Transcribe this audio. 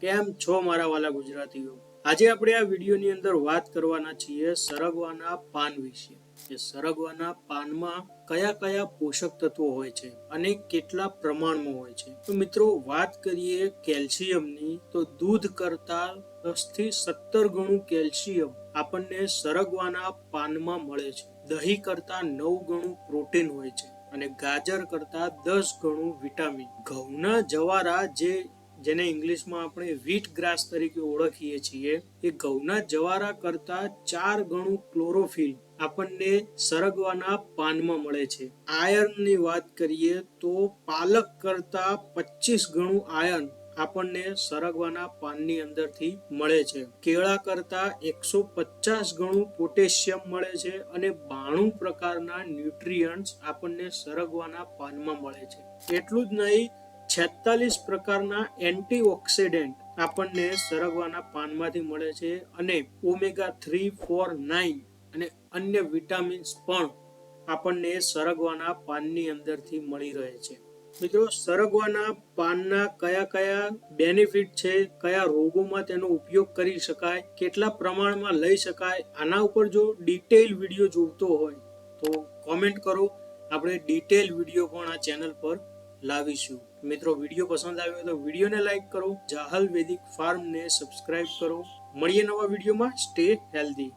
કેમ છો મારા વાલા ગુજરાતીઓ? આજે આપણે આ વિડીયોની અંદર વાત કરવાના છીએ સરગવાના પાન વિશે. કે સરગવાના પાનમાં કયા કયા પોષક તત્વો હોય છે અને કેટલા પ્રમાણમાં હોય છે? તો મિત્રો, વાત કરીએ કેલ્શિયમની, તો દૂધ કરતા દસથી સત્તર ગણું કેલ્શિયમ આપણને સરગવાના પાનમાં મળે છે. દહીં કરતા નવ ગણું પ્રોટીન હોય છે અને ગાજર કરતા દસ ગણું વિટામિન. ઘઉંના જવારા જે જેને ઇંગ્લિશમાં આપણે વીટ ગ્રાસ તરીકે ઓળખીએ છીએ, એ ઘઉંના જવારા કરતા ચાર ગણું ક્લોરોફિલ આપણને સરગવાના પાનમાં મળે છે. આયર્નની વાત કરીએ તો પાલક કરતા પચીસ ગણું આયર્ન આપણને સરગવાના પાનની અંદરથી મળે છે. કેળા કરતા એકસો પચાસ ગણું પોટેશિયમ મળે છે અને બાણું પ્રકારના ન્યુટ્રિયન્ટ્સ આપણને સરગવાના પાનમાં મળે છે. એટલું જ નહીં છેતાલીસ પ્રકારના એન્ટીઓક્સિડન્ટ આપણને સરગવાના પાનમાંથી મળે છે અને ઓમેગા થ્રી, ફોર, નાઇન અને અન્ય વિટામિન્સ પણ આપણને સરગવાના પાનની અંદરથી મળી રહે છે. મિત્રો, સરગવાના પાનના કયા કયા બેનિફિટ છે, કયા રોગોમાં તેનો ઉપયોગ કરી શકાય, કેટલા પ્રમાણમાં લઈ શકાય, આના ઉપર જો ડિટેલ વીડિયો જોઈતો હોય તો કોમેન્ટ કરો. આપણે ડિટેલ વીડિયો પણ આ ચેનલ પર લાવીશું. મિત્રો, વીડિયો પસંદ આવ્યો તો વિડીયોને લાઈક કરો. જાહલ વેદિક ફાર્મને સબસ્ક્રાઇબ કરો. મળીએ નવા વિડીયોમાં. Stay healthy.